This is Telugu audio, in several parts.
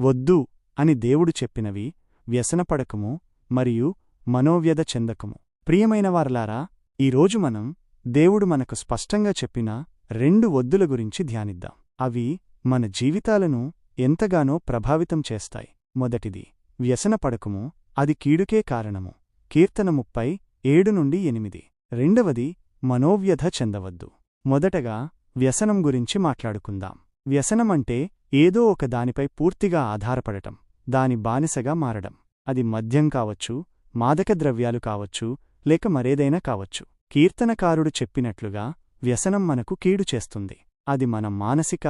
వద్దు అని దేవుడు చెప్పినవి వ్యసనపడకము మరియు మనోవ్యధ చెందకము. ప్రియమైనవారలారా ఈరోజు మనం దేవుడు మనకు స్పష్టంగా చెప్పిన రెండు వద్దుల గురించి ధ్యానిద్దాం. అవి మన జీవితాలను ఎంతగానో ప్రభావితం చేస్తాయి. మొదటిది వ్యసనపడకము అది కీడుకే కారణము. కీర్తన ముప్పై ఏడు నుండి ఎనిమిది. రెండవది మనోవ్యధ చెందవద్దు. మొదటగా వ్యసనం గురించి మాట్లాడుకుందాం. వ్యసనమంటే ఏదో ఒక దానిపై పూర్తిగా ఆధారపడటం దాని బానిసగా మారడం. అది మద్యం కావచ్చు మాదక ద్రవ్యాలు కావచ్చు లేక మరేదైనా కావచ్చు. కీర్తనకారుడు చెప్పినట్లుగా వ్యసనం మనకు కీడు చేస్తుంది. అది మన మానసిక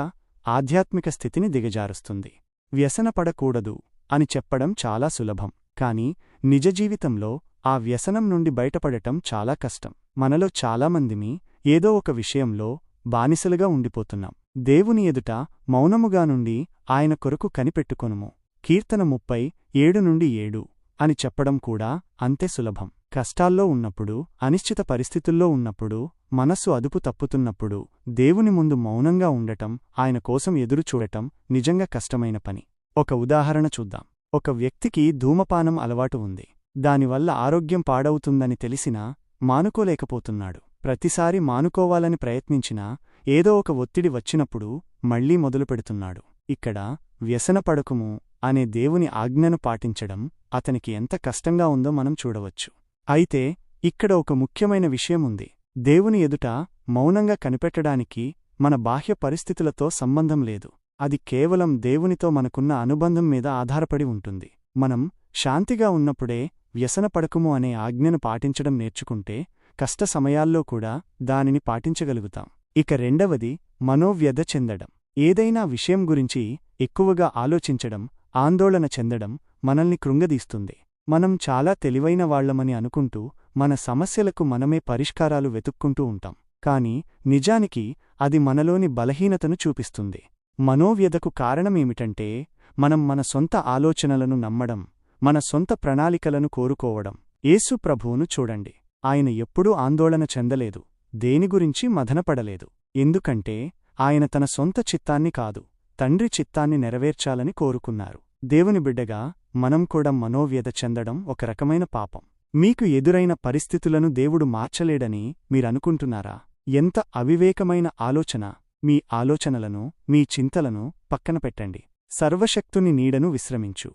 ఆధ్యాత్మిక స్థితిని దిగజారుస్తుంది. వ్యసనపడకూడదు అని చెప్పడం చాలా సులభం. కాని నిజ జీవితంలో ఆ వ్యసనం నుండి బయటపడటం చాలా కష్టం. మనలో చాలామందిమి ఏదో ఒక విషయంలో బానిసలుగా ఉండిపోతున్నాం. దేవుని ఎదుట మౌనముగా నుండి ఆయన కొరకు కనిపెట్టుకొనుము. కీర్తన ముప్పై ఏడు నుండి ఏడు అని చెప్పడం కూడా అంతే సులభం. కష్టాల్లో ఉన్నప్పుడు అనిశ్చిత పరిస్థితుల్లో ఉన్నప్పుడు మనస్సు అదుపు తప్పుతున్నప్పుడు దేవుని ముందు మౌనంగా ఉండటం ఆయన కోసం ఎదురుచూడటం నిజంగా కష్టమైన పని. ఒక ఉదాహరణ చూద్దాం. ఒక వ్యక్తికి ధూమపానం అలవాటు ఉంది. దానివల్ల ఆరోగ్యం పాడవుతుందని తెలిసినా మానుకోలేకపోతున్నాడు. ప్రతిసారి మానుకోవాలని ప్రయత్నించినా ఏదో ఒక ఒత్తిడి వచ్చినప్పుడు మళ్ళీ మొదలుపెడుతున్నాడు ఇక్కడ వ్యసనపడకుము అనే దేవుని ఆజ్ఞను పాటించడం అతనికి ఎంత కష్టంగా ఉందో మనం చూడవచ్చు. అయితే ఇక్కడ ఒక ముఖ్యమైన విషయముంది దేవుని ఎదుట మౌనంగా కనిపెట్టడానికి మన బాహ్య పరిస్థితులతో సంబంధం లేదు. అది కేవలం దేవునితో మనకున్న అనుబంధం మీద ఆధారపడి ఉంటుంది. మనం శాంతిగా ఉన్నప్పుడే వ్యసనపడకుము అనే ఆజ్ఞను పాటించడం నేర్చుకుంటే కష్ట సమయాల్లో కూడా దానిని పాటించగలుగుతాం. ఇక రెండవది మనోవ్యధ చెందడం. ఏదైనా విషయం గురించి ఎక్కువగా ఆలోచించడం ఆందోళన చెందడం మనల్ని కృంగదీస్తుంది. మనం చాలా తెలివైన వాళ్ళమని అనుకుంటూ మన సమస్యలకు మనమే పరిష్కారాలు వెతుక్కుంటూ ఉంటాం. కాని నిజానికి అది మనలోని బలహీనతను చూపిస్తుంది. మనోవ్యధకు కారణమేమిటంటే మనం మన సొంత ఆలోచనలను నమ్మడం మన సొంత ప్రణాళికలను కోరుకోవడం. యేసు ప్రభువును చూడండి. ఆయన ఎప్పుడూ ఆందోళన చెందలేదు. దేని గురించి మదనపడలేదు ఎందుకంటే ఆయన తన సొంత చిత్తాన్ని కాదు తండ్రి చిత్తాన్ని నెరవేర్చాలని కోరుకున్నారు. దేవుని బిడ్డగా మనం కూడా మనోవ్యధ చెందడం ఒక రకమైన పాపం. మీకు ఎదురైన పరిస్థితులను దేవుడు మార్చలేడని మీరనుకుంటున్నారా? ఎంత అవివేకమైన ఆలోచన. మీ ఆలోచనలను మీ చింతలను పక్కన పెట్టండి. సర్వశక్తుని నీడను విశ్రమించు.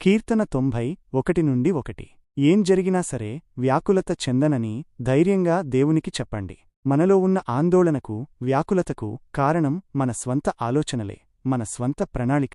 కీర్తన తొంభై ఒకటి నుండి ఒకటి. ఏం జరిగినా సరే వ్యాకులత చెందనని ధైర్యంగా దేవునికి చెప్పండి. మనలో ఉన్న ఆందోళనకు వ్యాకులతకు కారణం మన స్వంత ఆలోచనలే మన స్వంత ప్రణాళిక.